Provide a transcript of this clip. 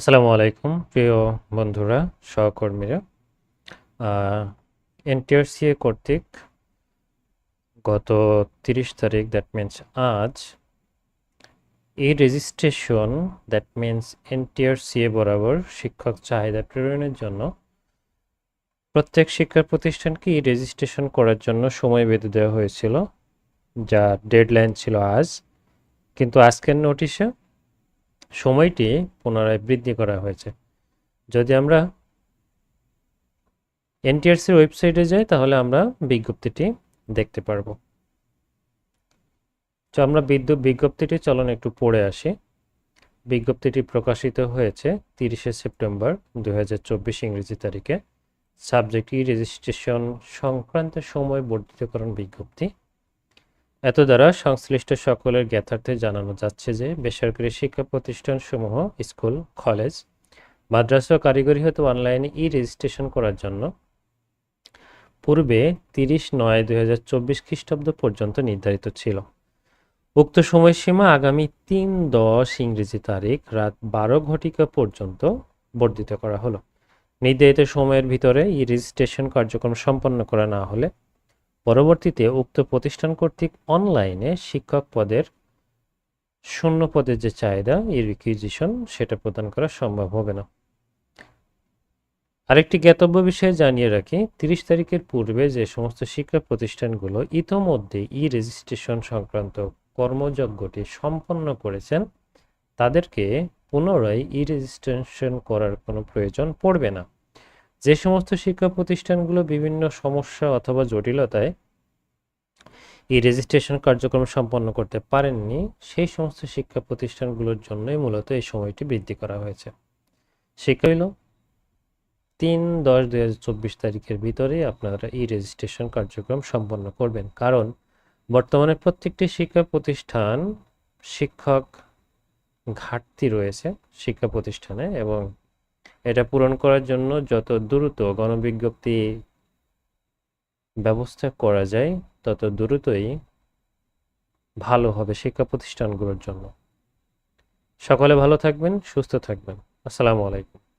আসসালামু আলাইকুম, প্রিয় বন্ধুরা, সহকর্মীরা। এনটিআরসিএ কর্তৃক গত তিরিশ তারিখ দ্যাট মিন্স আজ, এই রেজিস্ট্রেশন দ্যাট মিন্স এনটিআরসিএ বরাবর শিক্ষক চাহিদা প্রেরণের জন্য প্রত্যেক শিক্ষা প্রতিষ্ঠানকে এই রেজিস্ট্রেশন করার জন্য সময় বেঁধে দেওয়া হয়েছিল যা ডেডলাইন ছিল আজ। কিন্তু আজকের নোটিশে সময়টি পুনরায় বৃদ্ধি করা হয়েছে। যদি আমরা এনটিআরসির ওয়েবসাইটে যাই, তাহলে আমরা বিজ্ঞপ্তিটি দেখতে পারব। তো আমরা বিদ্যুৎ বিজ্ঞপ্তিটি চলন একটু পড়ে আসি। বিজ্ঞপ্তিটি প্রকাশিত হয়েছে তিরিশে সেপ্টেম্বর দুই হাজার চব্বিশ ইংরেজি তারিখে। সাবজেক্ট ই রেজিস্ট্রেশন সংক্রান্ত সময় বর্ধিতকরণ বিজ্ঞপ্তি। এত দ্বারা সংশ্লিষ্ট সকলের জ্ঞাতার্থে জানানো যাচ্ছে যে বেসরকারি শিক্ষা প্রতিষ্ঠানসমূহ, স্কুল, কলেজ, মাদ্রাসা কারিগরি হতে অনলাইনে ই রেজিস্ট্রেশন করার জন্য পূর্বে তিরিশ নয় দুই হাজার চব্বিশ খ্রিস্টাব্দ পর্যন্ত নির্ধারিত ছিল। উক্ত সময়সীমা আগামী তিন দশ ইংরেজি তারিখ রাত বারো ঘটিকা পর্যন্ত বর্ধিত করা হলো। নির্ধারিত সময়ের ভিতরে ই রেজিস্ট্রেশন কার্যক্রম সম্পন্ন করা না হলে পরবর্তীতে উক্ত প্রতিষ্ঠান কর্তৃক অনলাইনে শিক্ষক পদের শূন্য পদের যে চাহিদা, এই রিকুইজিশন সেটা প্রদান করা সম্ভব হবে না। আরেকটি জ্ঞাতব্য বিষয়ে জানিয়ে রাখি, তিরিশ তারিখের পূর্বে যে সমস্ত শিক্ষা প্রতিষ্ঠানগুলো ইতোমধ্যে ই রেজিস্ট্রেশন সংক্রান্ত কর্মযজ্ঞটি সম্পন্ন করেছেন, তাদেরকে পুনরায় ই রেজিস্ট্রেশন করার কোনো প্রয়োজন পড়বে না। যে সমস্ত শিক্ষা প্রতিষ্ঠানগুলো বিভিন্ন সমস্যা অথবা জটিলতায় এই রেজিস্ট্রেশন কার্যক্রম সম্পন্ন করতে পারেননি, সেই সমস্ত শিক্ষা প্রতিষ্ঠানগুলোর জন্যই মূলত এই সময়টি বৃদ্ধি করা হয়েছে। শিক্ষা হইল তিন দশ দুই চব্বিশ তারিখের ভিতরে আপনারা ই রেজিস্ট্রেশন কার্যক্রম সম্পন্ন করবেন। কারণ বর্তমানে প্রত্যেকটি শিক্ষা প্রতিষ্ঠান শিক্ষক ঘাটতি রয়েছে শিক্ষা প্রতিষ্ঠানে এবং এটা পূরণ করার জন্য যত দ্রুত গণবিজ্ঞপ্তি ব্যবস্থা করা যায়, তত দ্রুতই ভালো হবে শিক্ষা প্রতিষ্ঠানগুলোর জন্য। সকলে ভালো থাকবেন, সুস্থ থাকবেন। আসসালামু আলাইকুম।